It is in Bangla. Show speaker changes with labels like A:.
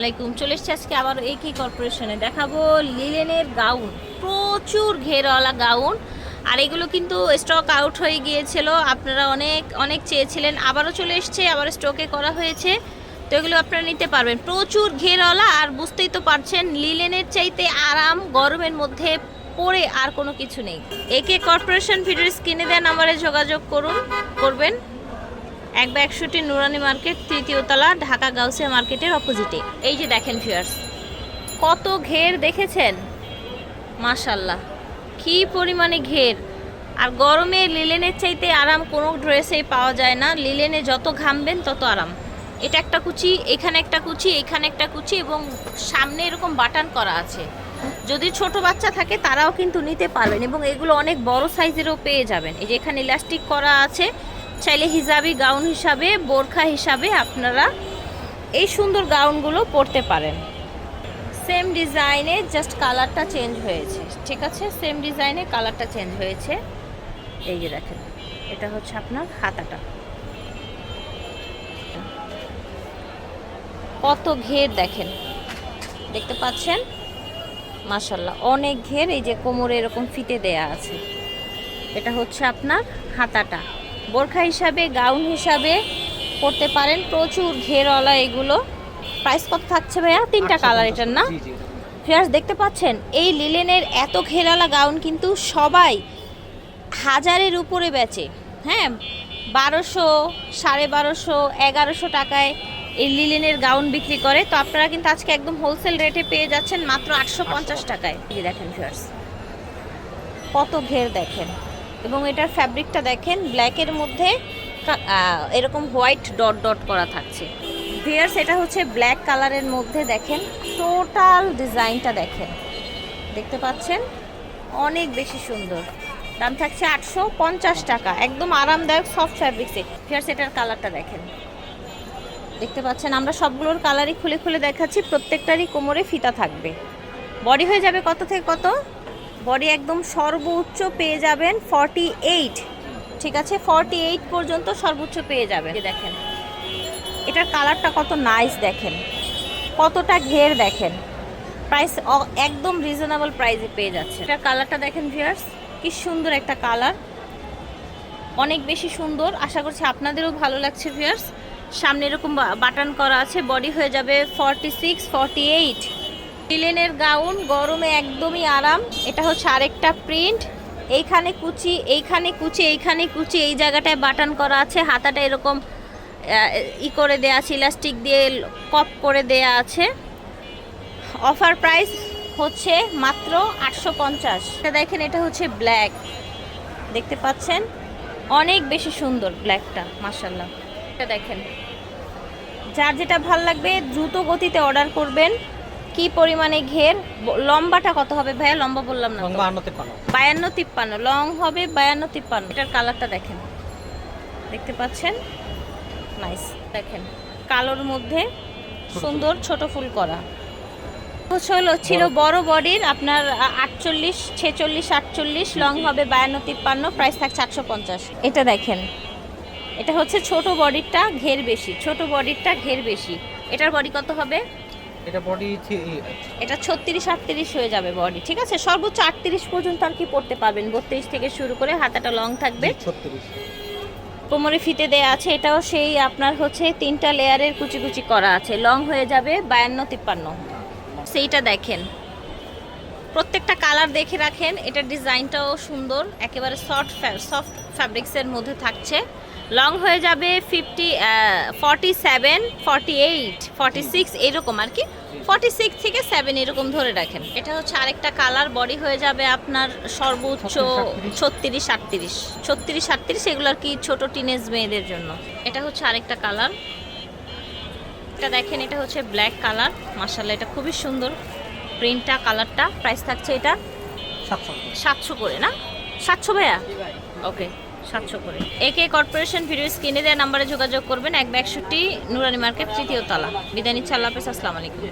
A: আলাইকুম, চলে এসছি আজকে আবার একই কর্পোরেশনে দেখাবো লিলেনের গাউন প্রচুর ঘেরওয়ালা গাউন আর এগুলো কিন্তু স্টক আউট হয়ে গিয়েছিল। আপনারা অনেক অনেক চেয়েছিলেন। আবারও চলে এসছে, আবার স্টকে করা হয়েছে। তো এগুলো আপনারা নিতে পারবেন। প্রচুর ঘেরওয়ালা, আর বুঝতেই তো পারছেন লিলেনের চাইতে আরাম গরমের মধ্যে পরে আর কোনো কিছু নেই। একে কর্পোরেশন ভিডিওস কিনে দেন আমারে যোগাযোগ করুন, করবেন। এক বা একষট্টি নুরানি মার্কেট, তৃতীয় তলা, ঢাকা গাউসিয়া মার্কেটের অপোজিটে এই যে দেখেন ফিয়ার্স কত ঘের দেখেছেন? মাশাল্লাহ কি পরিমাণে ঘের। আর গরমে লিলেনের চাইতে আরাম কোনো ড্রেসেই পাওয়া যায় না। লিলেনে যত ঘামবেন তত আরাম। এটা একটা কুচি, এখানে একটা কুচি, এখানে একটা কুচি এবং সামনে এরকম বাটান করা আছে। যদি ছোট বাচ্চা থাকে তারাও কিন্তু নিতে পারবেন এবং এগুলো অনেক বড় সাইজেরও পেয়ে যাবেন। এই যে এখানে ইলাস্টিক করা আছে চাইলে হিজাবি গাউন হিসাবে, বোরখা হিসাবে আপনারা এই সুন্দর গাউনগুলো পরতে পারেন। সেম ডিজাইনে জাস্ট কালারটা চেঞ্জ হয়েছে। ঠিক আছে? সেম ডিজাইনে কালারটা চেঞ্জ হয়েছে। এই যে দেখেন, এটা হচ্ছে আপনার হাতাটা। কত ঘের দেখেন। দেখতে পাচ্ছেন? মাশাল্লাহ অনেক ঘের এই যে কোমরে এরকম ফিতে দেয়া আছে। এটা হচ্ছে আপনার হাতাটা। বোরখা হিসাবে গাউন হিসাবে পরতে পারেন। প্রচুর ঘেরওয়ালা এগুলো। প্রাইস কত থাকছে ভাইয়া? তিনটা কালার এটার না? ফিয়ার্স দেখতে পাচ্ছেন এই লিলেনের এত ঘেরালা গাউন কিন্তু সবাই হাজারের উপরে বেচে। হ্যাঁ বারোশো সাড়ে বারোশো এগারোশো টাকায় এই লিলেনের গাউন বিক্রি করে। তো আপনারা কিন্তু আজকে একদম হোলসেল রেটে পেয়ে যাচ্ছেন মাত্র আটশো পঞ্চাশ টাকায়। দেখেন ফিয়ার্স কত ঘের দেখেন। এবং এটার ফ্যাব্রিকটা দেখেন ব্ল্যাকের মধ্যে এরকম হোয়াইট ডট ডট করা থাকছে। ভিয়ার্স এটা হচ্ছে ব্ল্যাক কালারের মধ্যে দেখেন টোটাল ডিজাইনটা দেখেন। দেখতে পাচ্ছেন? অনেক বেশি সুন্দর। দাম থাকছে আটশো পঞ্চাশ টাকা, একদম আরামদায়ক সফট ফ্যাব্রিক ফ্যাব্রিক্সে ভিয়ার্স এটার কালারটা দেখেন। দেখতে পাচ্ছেন, আমরা সবগুলোর কালারই খুলে খুলে দেখাচ্ছি, প্রত্যেকটারই কোমরে ফিতা থাকবে। বডি হয়ে যাবে কত থেকে কত? বডি একদম সর্বোচ্চ পেয়ে যাবেন ফর্টি এইট ঠিক আছে? ফর্টি এইট পর্যন্ত সর্বোচ্চ পেয়ে যাবেন। দেখেন। এটার কালারটা কত নাইস দেখেন। কতটা ঘের দেখেন। প্রাইস একদম রিজনেবল প্রাইসে পেয়ে যাচ্ছে এটার কালারটা দেখেন ভিয়ার্স কি সুন্দর একটা কালার। অনেক বেশি সুন্দর। আশা করছি আপনাদেরও ভালো লাগছে ভিয়ার্স সামনে এরকম বাটন করা আছে বডি হয়ে যাবে ফর্টি সিক্স ফর্টি এইট লিলেনের গাউন, গরমে একদমই আরাম। এটা হচ্ছে আরেকটা প্রিন্ট। এইখানে কুচি এইখানে কুচি এইখানে কুচি, এই জায়গাটায় বাটন করা আছে। হাতাটা এরকম ই করে দেয়া আছে, ইলাস্টিক দিয়ে কপ করে দেয়া আছে। অফার প্রাইস হচ্ছে মাত্র আটশো পঞ্চাশ। এটা দেখেন, এটা হচ্ছে ব্ল্যাক। দেখতে পাচ্ছেন? অনেক বেশি সুন্দর ব্ল্যাকটা মার্শাল্লাহ এটা দেখেন। যার যেটা ভালো লাগবে, দ্রুত গতিতে অর্ডার করবেন। কি পরিমাণে ঘের? লম্বাটা কত হবে ভাইয়া? লম্বা বললাম না বায়ান্ন তিপ্পান্ন। লং হবে বায়ান্ন তিপ্পান্ন। এটার কালারটা দেখেন। দেখতে পাচ্ছেন? নাইস দেখেন। কালোর মধ্যে সুন্দর ছোট ফুল করা। হচ্ছে হলো ছিল বড়। বডির আপনার আটচল্লিশ ছেচল্লিশ আটচল্লিশ লং হবে বায়ান্ন তিপ্পান্ন প্রাইস থাকছে আটশো পঞ্চাশ। এটা দেখেন। এটা হচ্ছে ছোট বডিরটা ঘের বেশি। ছোট বডিরটা ঘের বেশি। এটার বডি কত হবে?
B: এটা বডি
A: এটা ছত্রিশ আটত্রিশ হয়ে যাবে বডি ঠিক আছে? সর্বোচ্চ আটত্রিশ পর্যন্ত আর কি পড়তে পারবেন। বত্রিশ থেকে শুরু করে হাতাটা লং থাকবে।
B: ছত্রিশ।
A: কোমরে ফিতে দেয়া আছে এটাও সেই আপনার হচ্ছে তিনটা লেয়ারের কুচি কুচি করা আছে। লং হয়ে যাবে বায়ান্ন তিপ্পান্ন। সেইটা দেখেন। প্রত্যেকটা কালার দেখে রাখেন। এটার ডিজাইনটাও সুন্দর একেবারে সফট সফট ফ্যাব্রিক্সের মধ্যে থাকছে। লং হয়ে যাবে fifty forty seven forty eight forty six এরকম আর কি। ফর্টি সিক্স থেকে সেভেন এরকম ধরে রাখেন। এটা হচ্ছে আরেকটা কালার বডি হয়ে যাবে আপনার সর্বোচ্চ ছত্রিশ আটত্রিশ ছত্রিশ আটত্রিশ এগুলো আর কি ছোটো টিনেজ মেয়েদের জন্য। এটা হচ্ছে আরেকটা কালার এটা দেখেন এটা হচ্ছে ব্ল্যাক কালার মাসাল্লাহ এটা খুবই সুন্দর। প্রিন্টটা কালারটা প্রাইস থাকছে এটা
B: সাতশো
A: সাতশো করে না? সাতশো ভাইয়া? ওকে সাতশো করে। একে কর্পোরেশন ভিডিও স্ক্রিনে দেওয়া নাম্বারে যোগাযোগ করবেন। এক একষট্টি নুরানি মার্কেট, তৃতীয় তলা। বিদায় নিচ্ছে, আল্লাহ হাফেজ, আসসালামু আলাইকুম।